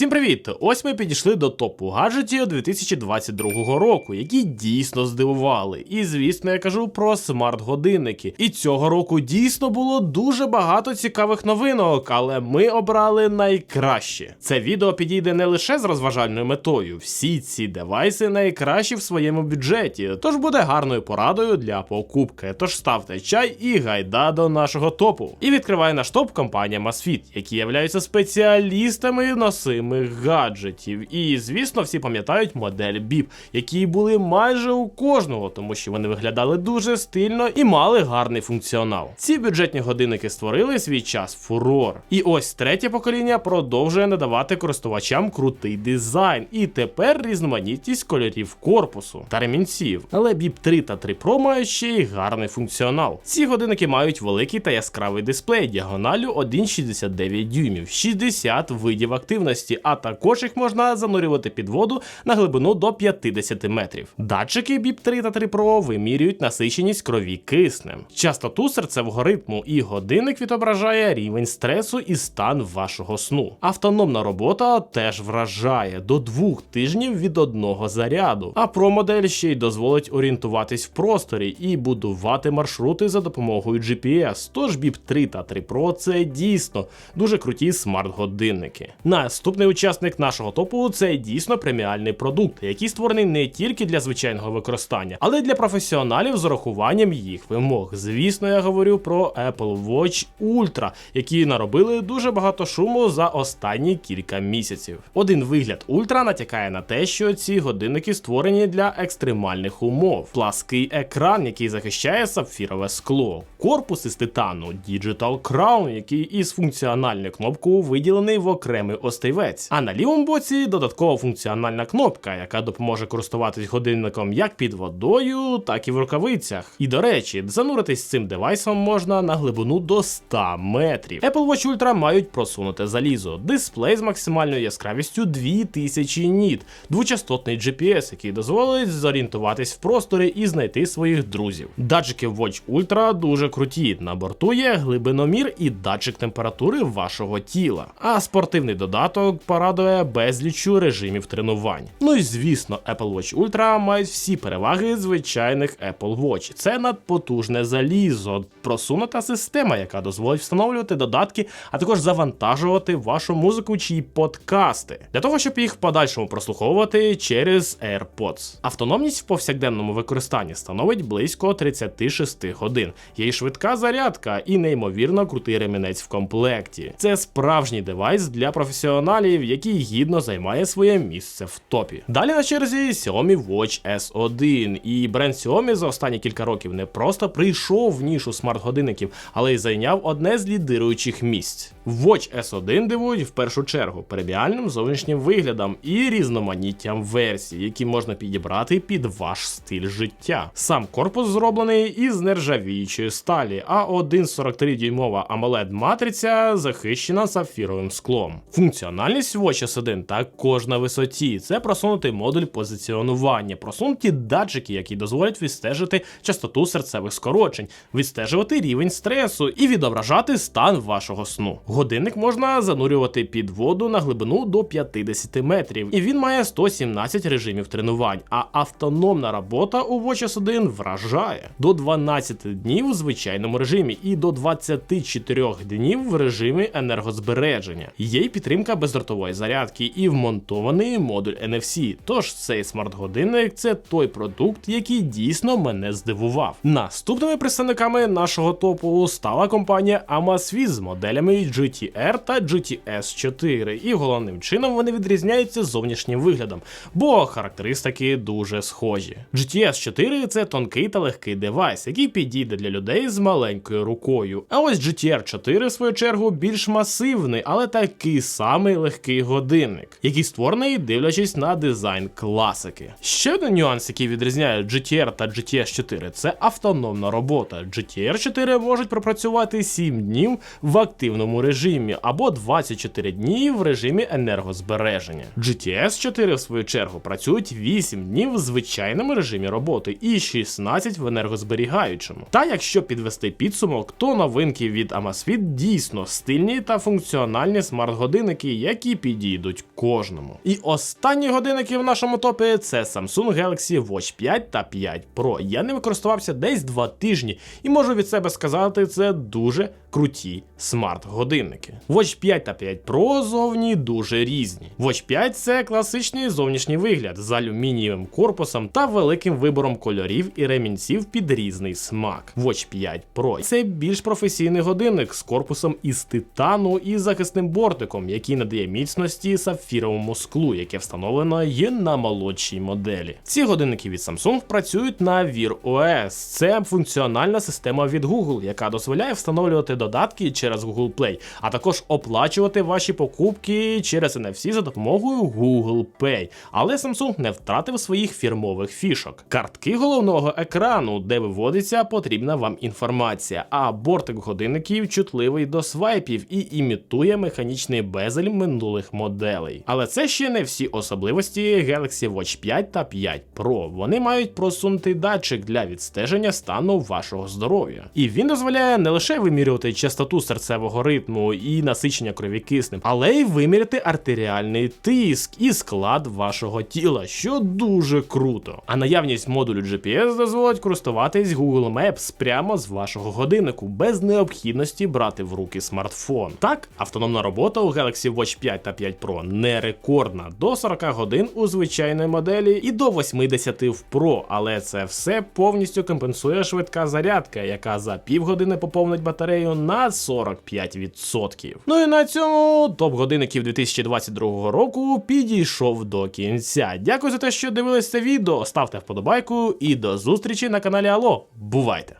Всім привіт! Ось ми підійшли до топу гаджетів 2022 року, які дійсно здивували. І звісно, я кажу про смарт-годинники. І цього року дійсно було дуже багато цікавих новинок, але ми обрали найкраще. Це відео підійде не лише з розважальною метою. Всі ці девайси найкращі в своєму бюджеті, тож буде гарною порадою для покупки. Тож ставте чай і гайда до нашого топу. І відкриває наш топ компанія Masfit, які являються спеціалістами носимих гаджетів. І звісно, всі пам'ятають модель BIP, які були майже у кожного, тому що вони виглядали дуже стильно і мали гарний функціонал. Ці бюджетні годинники створили свій час фурор. І ось третє покоління продовжує надавати користувачам крутий дизайн. І тепер різноманітність кольорів корпусу та ремінців. Але BIP 3 та 3 Pro мають ще й гарний функціонал. Ці годинники мають великий та яскравий дисплей діагоналю 1,69 дюймів, 60 видів активності, а також їх можна занурювати під воду на глибину до 50 метрів. Датчики BIP 3 та 3 Pro вимірюють насиченість крові киснем, частоту серцевого ритму, і годинник відображає рівень стресу і стан вашого сну. Автономна робота теж вражає до двох тижнів від одного заряду. А Pro модель ще й дозволить орієнтуватись в просторі і будувати маршрути за допомогою GPS. Тож BIP 3 та 3 Pro це дійсно дуже круті смарт-годинники. Наступний учасник нашого топу це дійсно преміальний продукт, який створений не тільки для звичайного використання, але й для професіоналів з урахуванням їх вимог. Звісно, я говорю про Apple Watch Ultra, які наробили дуже багато шуму за останні кілька місяців. Один вигляд Ultra натякає на те, що ці годинники створені для екстремальних умов, плаский екран, який захищає сапфірове скло, корпус із титану, Digital Crown, який із функціональною кнопкою виділений в окремий острівець. А на лівому боці додаткова функціональна кнопка, яка допоможе користуватись годинником як під водою, так і в рукавицях. І до речі, зануритись цим девайсом можна на глибину до 100 метрів. Apple Watch Ultra мають просунуте залізо, дисплей з максимальною яскравістю 2000 ніт, двочастотний GPS, який дозволить зорієнтуватись в просторі і знайти своїх друзів. Датчики Watch Ultra дуже круті. На борту є глибиномір і датчик температури вашого тіла. А спортивний додаток порадує безлічу режимів тренувань. Ну і звісно, Apple Watch Ultra мають всі переваги звичайних Apple Watch. Це надпотужне залізо, просунута система, яка дозволить встановлювати додатки, а також завантажувати вашу музику чи подкасти для того, щоб їх в подальшому прослуховувати через AirPods. Автономність в повсякденному використанні становить близько 36 годин. Є й швидка зарядка і неймовірно крутий ремінець в комплекті. Це справжній девайс для професіоналів, який гідно займає своє місце в топі. Далі на черзі Xiaomi Watch S1. І бренд Xiaomi за останні кілька років не просто прийшов в нішу смарт-годинників, але й зайняв одне з лідируючих місць. Watch S1 дивують в першу чергу преміальним зовнішнім виглядом і різноманіттям версій, які можна підібрати під ваш стиль життя. Сам корпус зроблений із нержавіючої сталі, а 1,43 дюймова amoled матриця захищена сапфіровим склом. Функціональність Watch S1 також на висоті. Це просунутий модуль позиціонування, просунуті датчики, які дозволять відстежити частоту серцевих скорочень, відстежувати рівень стресу і відображати стан вашого сну. Годинник можна занурювати під воду на глибину до 50 метрів, і він має 117 режимів тренувань. А автономна робота у Watch S1 вражає до 12 днів в звичайному режимі і до 24 днів в режимі енергозбереження. Є й підтримка бездротової зарядки і вмонтований модуль NFC. Тож цей смарт-годинник це той продукт, який дійсно мене здивував. Наступними представниками нашого топу стала компанія Amazfit з моделями GTR та GTS 4, і головним чином вони відрізняються зовнішнім виглядом, бо характеристики дуже схожі. GTS 4 це тонкий та легкий девайс, який підійде для людей з маленькою рукою. А ось GTR 4, в свою чергу, більш масивний, але такий самий легкий годинник, який створений, дивлячись на дизайн класики. Ще один нюанс, який відрізняє GTR та GTS 4, це автономна робота. GTR 4 можуть пропрацювати 7 днів в активному режимі режимі або 24 дні в режимі енергозбереження. GTS 4, в свою чергу, працюють 8 днів в звичайному режимі роботи і 16 в енергозберігаючому. Та якщо підвести підсумок, то новинки від Amazfit дійсно стильні та функціональні смарт-годинники, які підійдуть кожному. І останні годинники в нашому топі це Samsung Galaxy Watch 5 та 5 Pro. Я ними користувався десь 2 тижні і можу від себе сказати, це дуже круті смарт-годинники. Watch 5 та 5 Pro зовні дуже різні. Watch 5 це класичний зовнішній вигляд з алюмінієвим корпусом та великим вибором кольорів і ремінців під різний смак. Watch 5 Pro це більш професійний годинник з корпусом із титану і захисним бортиком, який надає міцності сапфіровому склу, яке встановлено є на молодшій моделі. Ці годинники від Samsung працюють на Wear OS. Це функціональна система від Google, яка дозволяє встановлювати додатки через Google Play, а також оплачувати ваші покупки через NFC за допомогою Google Pay. Але Samsung не втратив своїх фірмових фішок. Картки головного екрану, де виводиться потрібна вам інформація, а бортик годинників чутливий до свайпів і імітує механічний безель минулих моделей. Але це ще не всі особливості Galaxy Watch 5 та 5 Pro. Вони мають просунутий датчик для відстеження стану вашого здоров'я. І він дозволяє не лише вимірювати частоту серцевого ритму і насичення крові киснем, але й виміряти артеріальний тиск і склад вашого тіла, що дуже круто. А наявність модулю GPS дозволить користуватись Google Maps прямо з вашого годиннику, без необхідності брати в руки смартфон. Так, автономна робота у Galaxy Watch 5 та 5 Pro не рекордна до 40 годин у звичайної моделі і до 80 в Pro, але це все повністю компенсує швидка зарядка, яка за півгодини поповнить батарею на 45%. Ну і на цьому топ годинників 2022 року підійшов до кінця. Дякую за те, що дивились це відео. Ставте вподобайку і до зустрічі на каналі Алло. Бувайте!